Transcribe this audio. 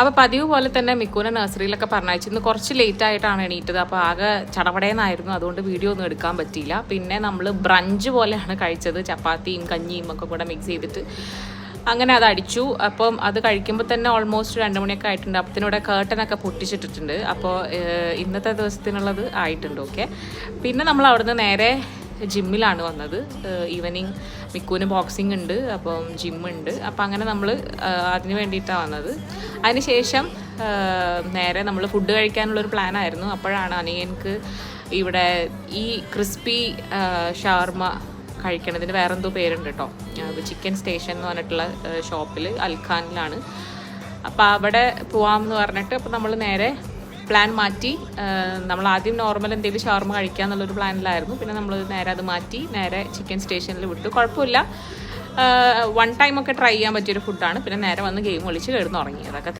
അപ്പോൾ പതിവ് പോലെ തന്നെ മിക്കൂനെ നഴ്സറിയിലൊക്കെ പറഞ്ഞയച്ചു. ഇന്ന് കുറച്ച് ലേറ്റ് ആയിട്ടാണ് എണീറ്റത്. അപ്പോൾ ആകെ ചടവടേന്നായിരുന്നു അതുകൊണ്ട് വീഡിയോ ഒന്നും എടുക്കാൻ പറ്റിയില്ല. പിന്നെ നമ്മൾ ബ്രഞ്ച് പോലെയാണ് കഴിച്ചത്. ചപ്പാത്തിയും കഞ്ഞിയും ഒക്കെ കൂടെ മിക്സ് ചെയ്തിട്ട് അങ്ങനെ അത് അടിച്ചു. അപ്പം അത് കഴിക്കുമ്പോൾ തന്നെ ഓൾമോസ്റ്റ് രണ്ട് മണിയൊക്കെ ആയിട്ടുണ്ട്. അപ്പത്തിനൂടെ കേട്ടനൊക്കെ പൊട്ടിച്ചിട്ടിട്ടുണ്ട്. അപ്പോൾ ഇന്നത്തെ ദിവസത്തിനുള്ളത് ആയിട്ടുണ്ട്. ഓക്കെ പിന്നെ നമ്മൾ അവിടുന്ന് നേരെ ജിമ്മിലാണ് വന്നത്. ഈവനിങ് മിക്കൂന് ബോക്സിംഗ് ഉണ്ട്. അപ്പം ജിമ്മുണ്ട് അപ്പം അങ്ങനെ നമ്മൾ അതിന് വേണ്ടിയിട്ടാണ് വന്നത്. അതിനുശേഷം നേരെ നമ്മൾ ഫുഡ് കഴിക്കാനുള്ളൊരു പ്ലാനായിരുന്നു. അപ്പോഴാണ് അനിയൻക്ക് ഇവിടെ ഈ ക്രിസ്പി ഷവർമ കഴിക്കണതിന് വേറെന്തോ പേരുണ്ട് കേട്ടോ ചിക്കൻ സ്റ്റേഷൻ എന്ന് പറഞ്ഞിട്ടുള്ള ഷോപ്പിൽ അൽഖാനിലാണ്. അപ്പോൾ അവിടെ പോവാമെന്ന് പറഞ്ഞിട്ട് അപ്പോൾ നമ്മൾ നേരെ പ്ലാൻ മാറ്റി നമ്മൾ ആദ്യം നോർമൽ എന്തെങ്കിലും ഷവർമ കഴിക്കുക എന്നുള്ളൊരു പ്ലാനിലായിരുന്നു. പിന്നെ നമ്മൾ നേരെ അത് മാറ്റി നേരെ ചിക്കൻ സ്റ്റേഷനിൽ വിട്ടു. കുഴപ്പമില്ല. വൺ ടൈം ഒക്കെ ട്രൈ ചെയ്യാൻ പറ്റിയൊരു ഫുഡാണ് പിന്നെ നേരെ വന്ന് ഗെയിം കളിച്ച് കിടന്നുറങ്ങി. അതൊക്കെ